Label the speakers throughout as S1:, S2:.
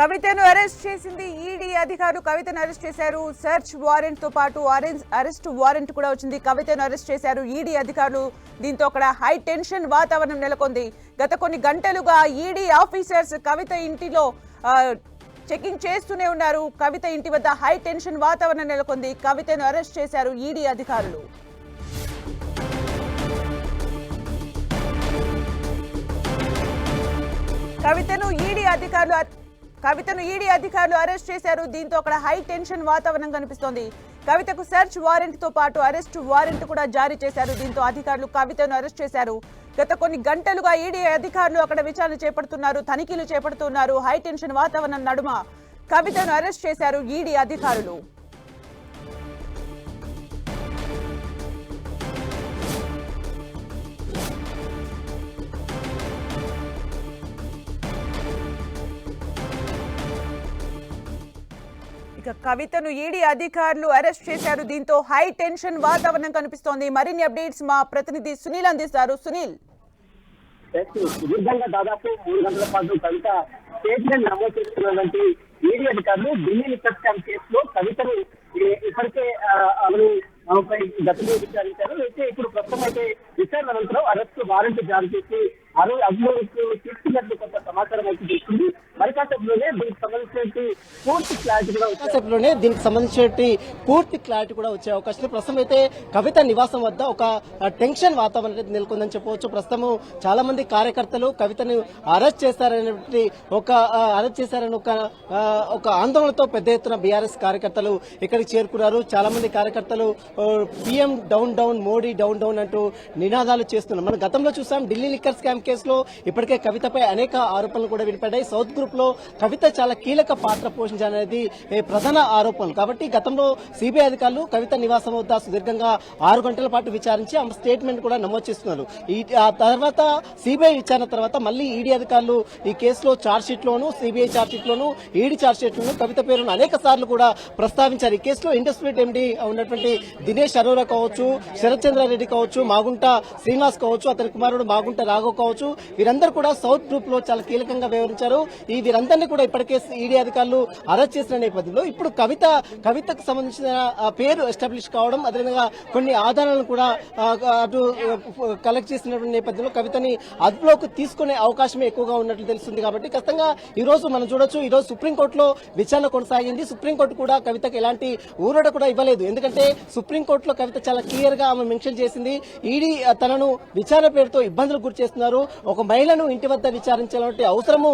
S1: కవితను అరెస్ట్ చేసింది ఈడీ అధికారులు. కవితను అరెస్ట్ చేశారు. సెర్చ్ వారెంట్తో పాటు అరెంజ్- అరెస్ట్ వారెంట్ కూడా వచ్చింది. కవితను అరెస్ట్ చేశారు ఈడీ అధికారులు. దీంతో అక్కడ హై టెన్షన్ వాతావరణం నెలకొంది. గత కొన్ని గంటలుగా ఈడీ ఆఫీసర్స్ కవిత ఇంటిలో చెకింగ్ చేస్తూనే ఉన్నారు. కవిత ఇంటి వద్ద హై టెన్షన్ వాతావరణం నెలకొంది. కవితను అరెస్ట్ చేశారు ఈడీ అధికారులు. కవితను ఈడీ అధికారులు కవితను ఈడీ అధికారులు అరెస్ట్ చేశారు. దీంతో అక్కడ హై టెన్షన్ వాతావరణం కనిపిస్తోంది. కవితకు సెర్చ్ వారెంట్తో పాటు అరెస్ట్ వారెంట్ కూడా జారీ చేశారు. దీంతో అధికారులు కవితను అరెస్ట్ చేశారు. గత కొన్ని గంటలుగా ఈడీ అధికారులు అక్కడ విచారణ చేపడుతున్నారు తనిఖీలు చేపడుతున్నారు. హై టెన్షన్ వాతావరణం నడుమ కవితను అరెస్ట్ చేశారు ఈడీ అధికారులు. ఇక కవితను ఈడీ అధికారులు అరెస్ట్ చేశారు. దీంతో హై టెన్షన్ వాతావరణం కనిపిస్తోంది. మరిన్ని అప్డేట్స్ మా ప్రతినిధి సునీల్ అందిస్తారు. సునీల్.
S2: సుదీర్ఘంగా దాదాపు మూడు గంటల పాటు కవిత స్టేట్మెంట్ నమోదు చేస్తున్నటువంటి ఈడీ అధికారులు ఢిల్లీ లిక్కర్ కేసులో కవితను ఇప్పటికే ఆ, ఆమెను ఆమెపై గతంలో విచారించారు. అయితే ఇప్పుడు ప్రస్తుతం అయితే విచారణ అనంతరం అరెస్ట్ వారెంట్ జారీ చేసి అరు తీసుకున్నట్లు కొంత సమాచారం అయితే తీసుకుంది. మరి కాసేపులోనే దీనికి సంబంధించినటువంటి పూర్తి క్లారిటీ కూడా వచ్చే
S3: కాసేపులోనే దీనికి సంబంధించిన పూర్తి క్లారిటీ కూడా వచ్చే అవకాశం ప్రస్తుతం అయితే కవిత నివాసం వద్ద ఒక టెన్షన్ వాతావరణం నెలకొందని చెప్పవచ్చు. ప్రస్తుతం చాలా మంది కార్యకర్తలు కవితను అరెస్ట్ చేశారనేటువంటి ఒక అరెస్ట్ చేశారని ఒక ఒక ఆందోళనతో పెద్ద ఎత్తున బీఆర్ఎస్ కార్యకర్తలు ఇక్కడికి చేరుకున్నారు. చాలా మంది కార్యకర్తలు PM down down Modi down down అంటూ నినాదాలు చేస్తున్నారు. మనం గతంలో చూసాం ఢిల్లీ లిక్కర్ స్కామ్ కేసులో ఇప్పటికే కవితపై అనేక ఆరోపణలు కూడా వినిపడ్డాయి. సౌత్ గ్రూప్లో కవిత చాలా కీలక పాత్ర పోషించాలనేది ప్రధాన ఆరోపణలు. కాబట్టి గతంలో సిబిఐ అధికారులు కవిత నివాసం వద్ద సుదీర్ఘంగా ఆరు గంటల పాటు విచారించి ఆమె స్టేట్మెంట్ కూడా నమోదు చేస్తున్నారు. ఈ ఆ తర్వాత సిబిఐ విచారణ తర్వాత మళ్ళీ ఈడీ అధికారులు ఈ కేసులో చార్జ్ షీట్ లోను సిబిఐ చార్జ్ షీట్ లోను ఈడీ చార్జ్ షీట్ లోను కవిత పేరును అనేక సార్లు కూడా ప్రస్తావించారు. ఈ కేసులో ఇండస్ట్రీ ఎండి ఉన్నటువంటి దినేష్ అరోరా కావచ్చు శరత్ చంద్రారెడ్డి కావచ్చు మాగుంట శ్రీనివాస్ కావచ్చు అతని కుమారుడు మాగుంట రాఘవ్ కావచ్చు వీరందరూ కూడా సౌత్ గ్రూప్లో చాలా కీలకంగా వ్యవహరించారు. ఈ వీరందరినీ కూడా ఇప్పటికే ఈడీ అధికారులు అరెస్ట్ చేసిన నేపథ్యంలో ఇప్పుడు కవిత కవితకు సంబంధించిన పేరు ఎస్టాబ్లిష్ కావడం అదేవిధంగా కొన్ని ఆధారాలను కూడా అటు కలెక్ట్ చేసినటువంటి నేపథ్యంలో కవితని అదుపులోకి తీసుకునే అవకాశమే ఎక్కువగా ఉన్నట్లు తెలుస్తుంది కాబట్టి ఖచ్చితంగా ఈ రోజు మనం చూడొచ్చు. ఈ రోజు సుప్రీంకోర్టులో విచారణ కొనసాగింది. సుప్రీంకోర్టు కూడా కవితకు ఎలాంటి ఊరట కూడా ఇవ్వలేదు. ఎందుకంటే సుప్రీంకోర్టులో కవిత చాలా క్లియర్గా ఆమె మెన్షన్ చేసింది. ఈడీ తనను విచారణ పేరుతో ఇబ్బందులకు గురి చేస్తున్నారు. ఒక మహిళను ఇంటి వద్ద విచారించాలంటే అవసరము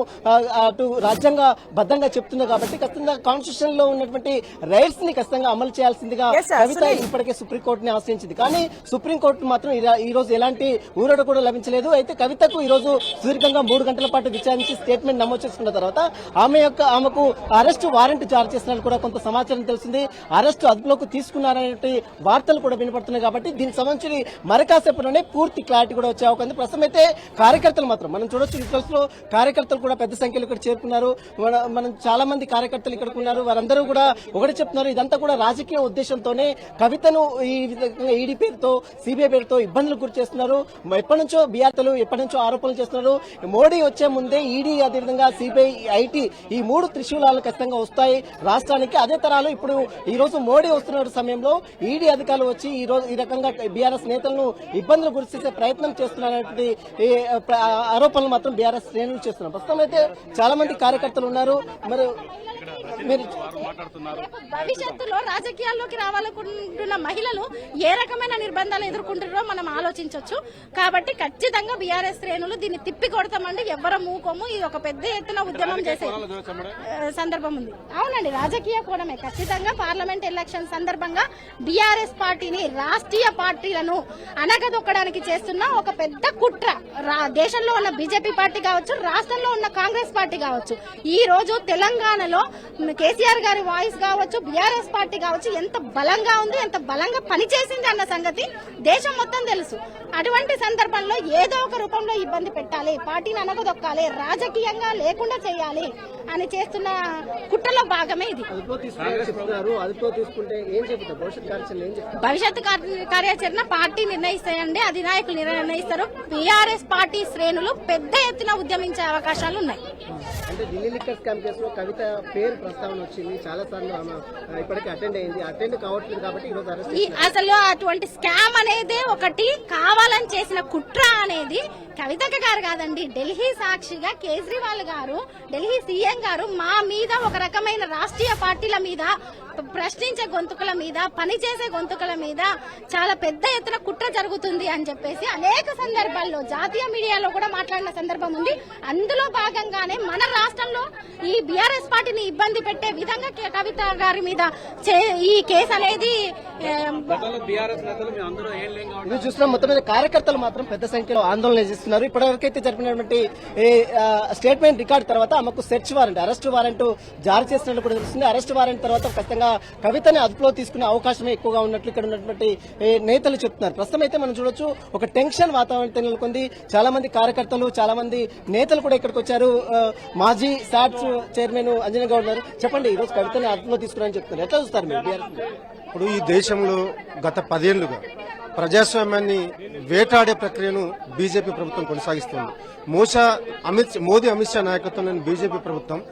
S3: అటు రాజ్యాంగ బద్దంగా చెప్తుంది కాబట్టి ఖచ్చితంగా కాన్స్టిట్యూషన్లో ఉన్నటువంటి రైట్స్ని ఖచ్చితంగా అమలు చేయాల్సిందిగా. కవిత. ఇప్పటికే సుప్రీంకోర్టుని ఆశ్రయించింది కానీ సుప్రీంకోర్టు మాత్రం ఈ- రోజు ఎలాంటి ఊరట కూడా లభించలేదు అయితే కవితకు ఈ రోజు సుదీర్ఘంగా మూడు గంటల పాటు విచారించి స్టేట్మెంట్ నమోదు చేసుకున్న తర్వాత ఆమె యొక్క ఆమెకు అరెస్టు వారెంట్ జారీ చేసినట్టు కూడా కొంత సమాచారం తెలిసింది అరెస్టు అదుపులోకి తీసుకున్నారనే వార్తలు కూడా వినపడుతున్నాయి కాబట్టి దీనికి సంబంధించి మరికాసేపులోనే పూర్తి క్లారిటీ కూడా వచ్చే అవకాశం ప్రస్తుతం అయితే కార్యకర్తలు మాత్రం. మనం చూడొచ్చు విజువల్స్లో కార్యకర్తలు కూడా పెద్ద సంఖ్యలో ఇక్కడ చేరుకున్నారు. మనం చాలా మంది కార్యకర్తలు ఇక్కడ ఉన్నారు. వారందరూ కూడా ఒకటి చెప్తున్నారు. ఇదంతా కూడా రాజకీయ ఉద్దేశంతోనే కవితను ఈ విధంగా ఈడీ పేరుతో సిబిఐ పేరుతో ఇబ్బందులు గురి చేస్తున్నారు. ఎప్పటి నుంచో బీఆర్తలు ఎప్పటి నుంచో ఆరోపణలు చేస్తున్నారు. మోడీ వచ్చే ముందే ఈడీ అదేవిధంగా సిబిఐ ఐటీ ఈ మూడు త్రిశూలాలు ఖచ్చితంగా వస్తాయి రాష్ట్రానికి. అదే తరాలు ఇప్పుడు ఈ రోజు మోడీ వస్తున్న సమయంలో ఈడీ అధికారులు వచ్చి ఈ రోజు ఈ రకంగా బీఆర్ఎస్ నేతలను ఇబ్బందులు గురి చేసే ప్రయత్నం చేస్తున్నటువంటి ఆరోపణలు మాత్రం బీఆర్ఎస్ శ్రేణులు చేస్తున్నారు. ప్రస్తుతం అయితే చాలా మంది కార్యకర్తలు ఉన్నారు. మరి మీరు
S4: భవిష్యత్తులో రాజకీయాల్లోకి రావాలనుకుంటున్న మహిళలు ఏ రకమైన నిర్బంధాలు ఎదుర్కొంటున్నారో మనం ఆలోచించవచ్చు కాబట్టి ఖచ్చితంగా బీఆర్ఎస్ శ్రేణులు దీన్ని తిప్పి కొడతామండి. ఎవ్వరం మూకోము ఇది ఒక పెద్ద ఎత్తున ఉద్యమం చేసే సందర్భం ఉంది. అవునండి రాజకీయ కోణమే. ఖచ్చితంగా పార్లమెంట్ ఎలక్షన్ సందర్భంగా బీఆర్ఎస్ పార్టీని రాష్ట్రీయ పార్టీలను అనగదొక్కడానికి చేస్తున్న ఒక పెద్ద కుట్ర. దేశంలో ఉన్న బీజేపీ పార్టీ కావచ్చు రాష్ట్రంలో ఉన్న కాంగ్రెస్ పార్టీ కావచ్చు. ఈ రోజు తెలంగాణలో కేసీఆర్ గారి వాయిస్ కావచ్చు బీఆర్ఎస్ పార్టీ కావచ్చు ఎంత బలంగా ఉంది ఎంత బలంగా పనిచేసింది అన్న సంగతి దేశం మొత్తం తెలుసు. అటువంటి సందర్భంలో ఏదో ఒక రూపంలో ఇబ్బంది పెట్టాలి పార్టీని అనగదొక్కాలి రాజకీయంగా లేకుండా చేయాలి అని చేస్తున్న కుట్రలో భాగమే ఇది.
S3: భవిష్యత్ కార్యాచరణ
S4: పార్టీ నిర్ణయిస్తాయండి అధినాయకులు నిర్ణయిస్తారు. బీఆర్ఎస్ పార్టీ శ్రేణులు పెద్ద ఎత్తున ఉద్యమించే అవకాశాలు ఉన్నాయి.
S3: అంటే ఢిల్లీ లిక్కర్ స్కామ్ కేసులో కవిత పేరు ప్రస్తావన వచ్చింది. చాలా సార్లు ఆమె ఇప్పటికే అటెండ్ అయింది. అటెండ్ కావట్లేదు కాబట్టి ఈరోజు అరెస్ట్
S4: అసలు అటువంటి స్కామ్ అనేది ఒకటి కావాలని చేసిన కుట్ర అనేది కవితక గారు కాదండి ఢిల్లీ సాక్షిగా కేజ్రీవాల్ గారు ఢిల్లీ సీఎం గారు మా మీద ఒక రకమైన రాష్ట్రీయ పార్టీల మీద ప్రశ్నించే గొంతుకల మీద పనిచేసే గొంతుకల మీద చాలా పెద్ద ఎత్తున కుట్ర జరుగుతుంది అని చెప్పేసి అనేక సందర్భాల్లో జాతీయ మీడియాలో కూడా మాట్లాడిన సందర్భం ఉంది. అందులో భాగంగానే మన రాష్ట్రంలో ఈ బీఆర్ఎస్ పార్టీని ఇబ్బంది పెట్టే విధంగా కవిత గారి మీద ఈ కేసు అనేది
S3: ఇది చూస్తున్నాం మొత్తం మీద కార్యకర్తలు మాత్రం పెద్ద సంఖ్యలో ఆందోళన చేస్తున్నారు. ఇప్పటివరకైతే జరిపినటువంటి స్టేట్మెంట్ రికార్డ్ తర్వాత ఆమెకు సెర్చ్ వారెంట్ అరెస్ట్ వారెంట్ జారీ చేసినట్లు కూడా తెలుస్తుంది. అరెస్ట్ వారెంట్ తర్వాత ఖచ్చితంగా కవితని అదుపులో తీసుకునే అవకాశమే ఎక్కువగా ఉన్నట్లు ఇక్కడ ఉన్నటువంటి నేతలు చెప్తున్నారు. ప్రస్తుతం అయితే మనం చూడొచ్చు ఒక టెన్షన్ వాతావరణం నెలకొంది. చాలా మంది కార్యకర్తలు చాలా మంది నేతలు కూడా ఇక్కడికి వచ్చారు. ఆ, మాజీ సాట్స్ చైర్మన్ అంజనీ గౌడ్ గారు చెప్పండి ఈరోజు రోజు కవితని అదుపులో తీసుకున్నారని చెప్తున్నారు. ఎట్లా చూస్తారు మీరు?
S5: ఇప్పుడు ఈ దేశంలో గత పదేళ్ళుగా ప్రజాస్వామ్యాన్ని వేటాడే ప్రక్రియను బీజేపీ ప్రభుత్వం కొనసాగిస్తుంది. మోసా అమిత్ మోదీ అమిత్ షా నాయకత్వంలోని బీజేపీ ప్రభుత్వం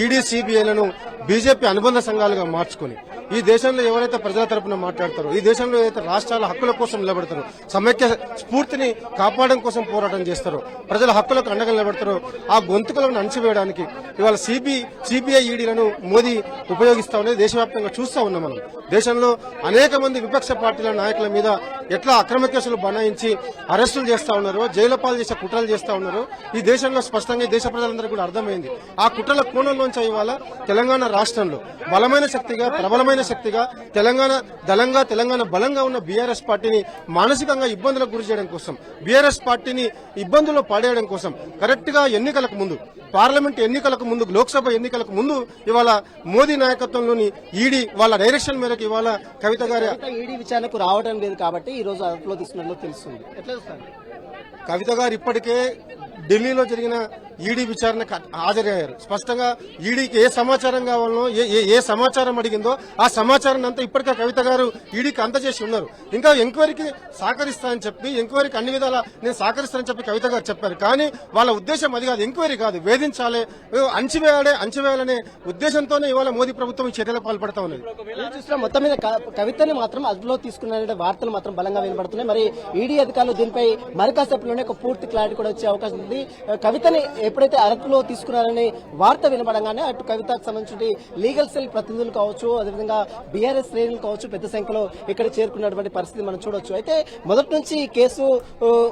S5: ఈడీ సిబిఐలను బీజేపీ అనుబంధ సంఘాలుగా మార్చుకుని ఈ దేశంలో ఎవరైతే ప్రజల తరపున మాట్లాడతారో ఈ దేశంలో ఏదైతే రాష్ట్రాల హక్కుల కోసం నిలబడతారో సమైక్య స్ఫూర్తిని కాపాడడం కోసం పోరాటం చేస్తారో ప్రజల హక్కులకు అండగా నిలబడతారో ఆ గొంతుకలను అణచివేయడానికి ఇవాళ సిబి సిబిఐ ఈడీలను మోదీ ఉపయోగిస్తా ఉన్నది. దేశవ్యాప్తంగా చూస్తా ఉన్నాం మనం. దేశంలో అనేక మంది విపక్ష పార్టీల నాయకుల మీద ఎట్లా అక్రమ కేసులు బనాయించి అరెస్టులు చేస్తా ఉన్నారో జైలు పాలు చేసే కుట్రలు చేస్తా ఉన్నారో ఈ దేశంలో స్పష్టంగా దేశ ప్రజలందరికీ కూడా అర్థమైంది. ఆ కుట్రల కోణంలోంచి ఇవాళ తెలంగాణ రాష్ట్రంలో బలమైన శక్తిగా ప్రబలమైన శక్తిగా తెలంగాణ దళంగా తెలంగాణ బలంగా ఉన్న బీఆర్ఎస్ పార్టీని మానసికంగా ఇబ్బందులకు గురి చేయడం కోసం బీఆర్ఎస్ పార్టీని ఇబ్బందుల్లో పడేయడం కోసం కరెక్ట్గా ఎన్నికలకు ముందు పార్లమెంట్ ఎన్నికలకు ముందు లోక్సభ ఎన్నికలకు ముందు ఇవాళ మోదీ నాయకత్వంలోని ఈడీ వాళ్ళ డైరెక్షన్ మేరకు ఇవాళ కవిత గారి
S3: ఈడీ విచారణకు రావడం లేదు కాబట్టి ఈ రోజు అదుపులో తీసుకున్నట్లు తెలుస్తుంది.
S5: కవిత గారు ఇప్పటికే ఢిల్లీలో జరిగిన ఈడీ విచారణకు హాజరయ్యారు. స్పష్టంగా ఈడీకి ఏ సమాచారం కావాలనో ఏ ఏ- ఏ సమాచారం అడిగిందో ఆ సమాచారాన్ని అంతా ఇప్పటికే కవిత గారు ఈడీకి అందజేసి ఉన్నారు. ఇంకా ఎంక్వైరీకి సహకరిస్తానని చెప్పి ఎంక్వైరీకి అన్ని విధాలా నేను సహకరిస్తానని చెప్పి కవిత గారు చెప్పారు. కానీ వాళ్ళ ఉద్దేశం అది కాదు. ఎంక్వైరీ కాదు. వేధించాలి అంచివేయాలే అంచివేయాలనే ఉద్దేశంతోనే ఇవాళ మోదీ ప్రభుత్వం ఈ చర్యలు పాల్పడతా ఉన్నది.
S3: మొత్తం మీద క- కవితని మాత్రం అదుపులో తీసుకున్నారంటే వార్తలు మాత్రం బలంగా వినబడుతున్నాయి. మరి ఈడీ అధికారులు దీనిపై మరికాసేపులోనే ఒక పూర్తి క్లారిటీ కూడా వచ్చే అవకాశం ఉంది. కవితని ఎప్పుడైతే అరకులో తీసుకున్నారనే వార్త వినపడంగానే అటు కవితకు సంబంధించి లీగల్ సెల్ ప్రతినిధులు కావచ్చు అదేవిధంగా బీఆర్ఎస్ శ్రేణులు కావచ్చు పెద్ద సంఖ్యలో ఇక్కడ చేరుకున్నటువంటి పరిస్థితి మనం చూడొచ్చు. అయితే మొదటి నుంచి ఈ కేసు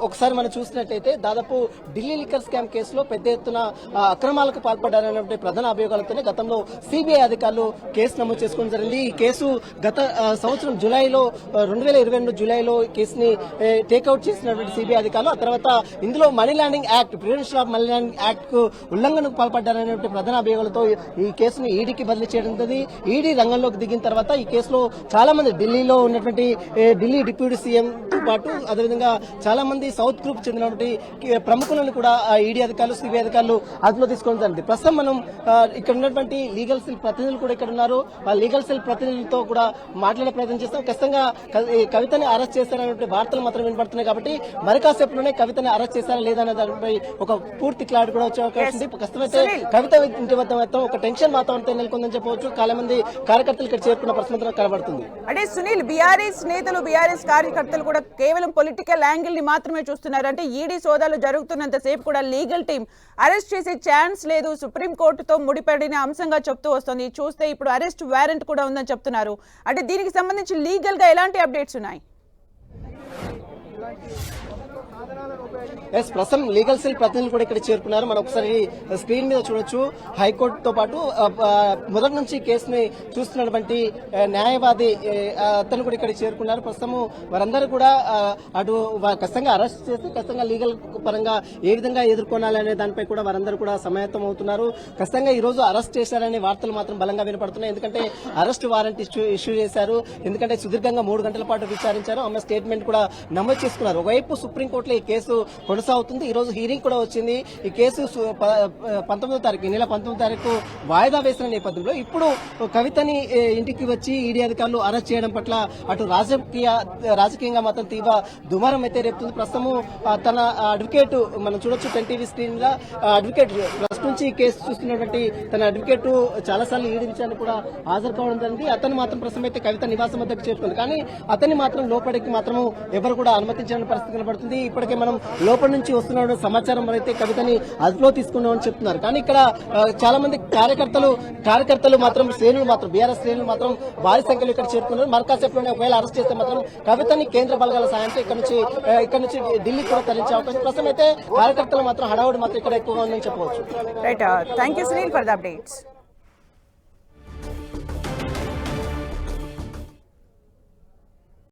S3: ఒకసారి మనం చూసినట్టయితే దాదాపు ఢిల్లీ లిక్కర్ స్కామ్ కేసులో పెద్ద ఎత్తున అక్రమాలకు పాల్పడ్డారనే ప్రధాన అభియోగాలతోనే గతంలో సిబిఐ అధికారులు కేసు నమోదు చేసుకోవడం జరిగింది. ఈ కేసు గత సంవత్సరం జూలైలో రెండు వేల ఇరవై రెండు జూలైలో కేసుని టేక్అవుట్ చేసినటువంటి సిబిఐ అధికారులు ఆ తర్వాత ఇందులో money laundering act prevention of money laundering act ఉల్లంఘనకు పాల్పడ్డారనే ప్రధాన అభియోగాలతో ఈ కేసును ఈడీకి బదిలీ చేయడం ఈడీ రంగంలోకి దిగిన తర్వాత ఈ కేసులో చాలా మంది ఢిల్లీలో ఉన్నటువంటి ఢిల్లీ డిప్యూటీ సీఎం తో పాటు అదేవిధంగా చాలా మంది సౌత్ గ్రూప్ చెందినటువంటి ప్రముఖులను కూడా ఈడీ అధికారులు సిబిఐ అధికారులు అదుపులో తీసుకోవడం జరిగింది. ప్రస్తుతం మనం ఇక్కడ ఉన్నటువంటి లీగల్ సెల్ ప్రతినిధులు కూడా ఇక్కడ ఉన్నారు. ఆ లీగల్ సెల్ ప్రతినిధులతో కూడా మాట్లాడే ప్రయత్నం చేస్తాం. ఖచ్చితంగా ఈ కవితని అరెస్ట్ చేశారనే వార్తలు మాత్రం వినపడుతున్నాయి కాబట్టి మరి కాసేపులోనే కవితని అరెస్ట్ చేశారా లేదా అనే దానిపై ఒక పూర్తి క్లారిటీ కూడా వచ్చే అవకాశం ఉంది. ప్రస్తుతం అయితే కవిత ఇంటి వద్ద మొత్తం ఒక టెన్షన్ వాతావరణం నెలకొందని చెప్పవచ్చు. చాలా మంది కార్యకర్తలు ఇక్కడ చేరుకున్న మాత్రం కనబడుతుంది.
S1: అంటే సునీల్ బీఆర్ఎస్ నేతలు బీఆర్ఎస్ కార్యకర్తలు కూడా కేవలం పొలిటికల్ యాంగిల్ని మాత్రమే చూస్తున్నారు. అంటే ఈడీ సోదాలు జరుగుతున్నంత సేపు కూడా లీగల్ టీం అరెస్ట్ చేసే ఛాన్స్ లేదు. సుప్రీం కోర్టుతో ముడిపడిన అంశంగా చెప్తూ వస్తుంది. చూస్తే ఇప్పుడు అరెస్ట్ వారెంట్ కూడా ఉందని చెప్తున్నారు. అంటే దీనికి సంబంధించి లీగల్గా ఎలాంటి అప్డేట్స్ ఉన్నాయి?
S3: ఎస్ ప్రస్తుతం లీగల్ సెల్ ప్రతినిధులు కూడా ఇక్కడ చేరుకున్నారు. మనం ఒకసారి స్క్రీన్ మీద చూడొచ్చు. హైకోర్టుతో పాటు మొదటి నుంచి కేసుని చూస్తున్నటువంటి న్యాయవాది అతను కూడా ఇక్కడ చేరుకున్నారు. ప్రస్తుతము వారందరూ కూడా అటు ఖచ్చితంగా అరెస్ట్ చేసి ఖచ్చితంగా లీగల్ పరంగా ఏ విధంగా ఎదుర్కొనాలనే అనే దానిపై కూడా వారందరూ కూడా సమాయత్తం అవుతున్నారు. ఖచ్చితంగా ఈరోజు అరెస్ట్ చేశారనే వార్తలు మాత్రం బలంగా వినపడుతున్నాయి. ఎందుకంటే అరెస్ట్ వారెంట్ ఇష్యూ ఇష్యూ చేశారు. ఎందుకంటే సుదీర్ఘంగా మూడు గంటల పాటు విచారించారు. ఆమె స్టేట్మెంట్ కూడా నమోదు చేసుకున్నారు. ఒకవైపు సుప్రీంకోర్టులో ఈ కేసు కొనసాగుతుంది. ఈ రోజు హీరింగ్ కూడా వచ్చింది. ఈ కేసు పంతొమ్మిదో తారీఖు ఈ నెల పంతొమ్మిదో తారీఖు వాయిదా వేసిన నేపథ్యంలో ఇప్పుడు కవితని ఇంటికి వచ్చి ఈడీ అధికారులు అరెస్ట్ చేయడం పట్ల అటు రాజకీయ రాజకీయంగా మాత్రం తీవ్ర దుమారం అయితే రేపుతుంది. ప్రస్తుతము తన అడ్వకేట్ మనం చూడొచ్చు టెన్ టీవీ స్క్రీన్గా అడ్వకేట్ ఫస్ట్ నుంచి ఈ కేసు చూస్తున్నటువంటి తన అడ్వకేట్ చాలా సార్లు ఈడీ విచారణ కూడా హాజరు కావడం జరిగింది. అతను మాత్రం ప్రస్తుతం అయితే కవిత నివాసం వద్దకు చేరుకుంది. కానీ అతన్ని మాత్రం లోపలికి మాత్రం ఎవరు కూడా అనుమతించని పరిస్థితి కనబడుతుంది. ఇప్పటికే మనం లోపల నుంచి వస్తున్న సమాచారం అయితే కవితని అదుపులో తీసుకున్నామని చెప్తున్నారు. కానీ ఇక్కడ చాలా మంది కార్యకర్తలు కార్యకర్తలు మాత్రం శ్రేణులు మాత్రం బీఆర్ఎస్ శ్రేణులు మాత్రం భారీ సంఖ్యలో ఇక్కడ చేరుకున్నారు. మరకాసేపులోనే ఒకవేళ అరెస్ట్ చేస్తే మాత్రం కవితని కేంద్ర బలగాల సాయంతో ఇక్కడ నుంచి ఇక్కడ నుంచి ఢిల్లీ కూడా తరలించే అవకాశం. ప్రస్తుతం అయితే కార్యకర్తలు మాత్రం హడావుడి మాత్రం ఇక్కడ ఎక్కువగా ఉందని చెప్పవచ్చు.
S1: Right thank you Sunil for the updates